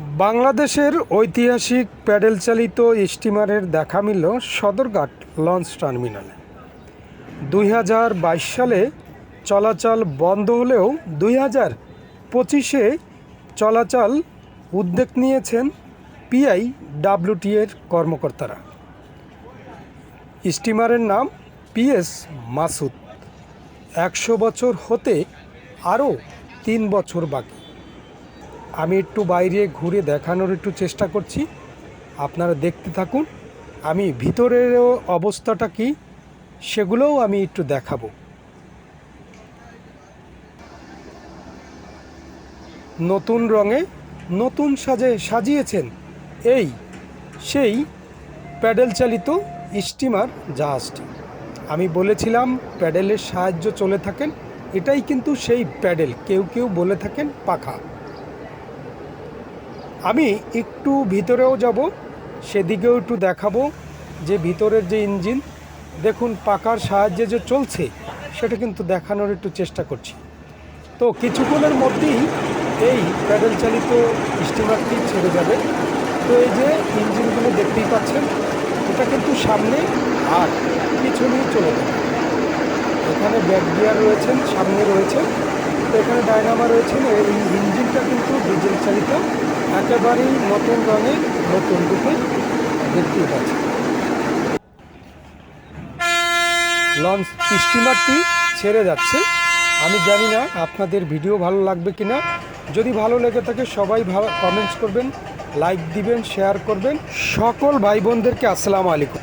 বাংলাদেশের ঐতিহাসিক প্যাডেল চালিত স্টিমারের দেখা মিলল সদরঘাট লঞ্চ টার্মিনালে। দুই হাজার বাইশ সালে চলাচল বন্ধ হলেও দুই হাজার পঁচিশে চলাচল উদ্যোগ নিয়েছেন পিআই ডাব্লিউটি এর কর্মকর্তারা। স্টিমারের নাম পিএস মাসুদ। একশো বছর হতে আরও তিন বছর বাকি। আমি একটু বাইরে ঘুরে দেখানোর একটু চেষ্টা করছি। আপনারা দেখতে থাকুন। আমি ভিতরেরও অবস্থাটা কি, সেগুলোও আমি একটু দেখাবো। নতুন রঙে নতুন সাজে সাজিয়েছেন এই সেই প্যাডেল চালিত স্টিমার জাহাজটি আমি বলেছিলাম প্যাডেলের সাহায্য চলে থাকেন, এটাই কিন্তু সেই প্যাডেল। কেউ কেউ বলে থাকেন পাখা। আমি একটু ভিতরেও যাব, সেদিকেও একটু দেখাবো যে ভিতরের যে ইঞ্জিন, দেখুন পাকার সাহায্যে যে চলছে, সেটা কিন্তু দেখানোর একটু চেষ্টা করছি। তো কিছুক্ষণের মধ্যেই এই প্যাডেল চালিত স্টিমারটি ছেড়ে যাবে। তো এই যে ইঞ্জিনগুলো দেখতেই পাচ্ছেন, এটা কিন্তু সামনে আর পিছনেই চলে যাবে। এখানে ব্যাক গিয়ার রয়েছেন, সামনে রয়েছে। তো এখানে ডায়নামা রয়েছেন এই ইঞ্জিনটা কিন্তু ডিজেল একেবারেই নতুন রঙের, নতুন রূপে দেখতে পাচ্ছি। লঞ্চ স্টিমারটি ছেড়ে যাচ্ছে। আমি জানি না আপনাদের ভিডিও ভালো লাগবে কিনা। যদি ভালো লেগে থাকে, সবাই ভালো কমেন্টস করবেন লাইক দিবেন শেয়ার করবেন। সকল ভাই বোনদেরকে আসসালামু আলাইকুম।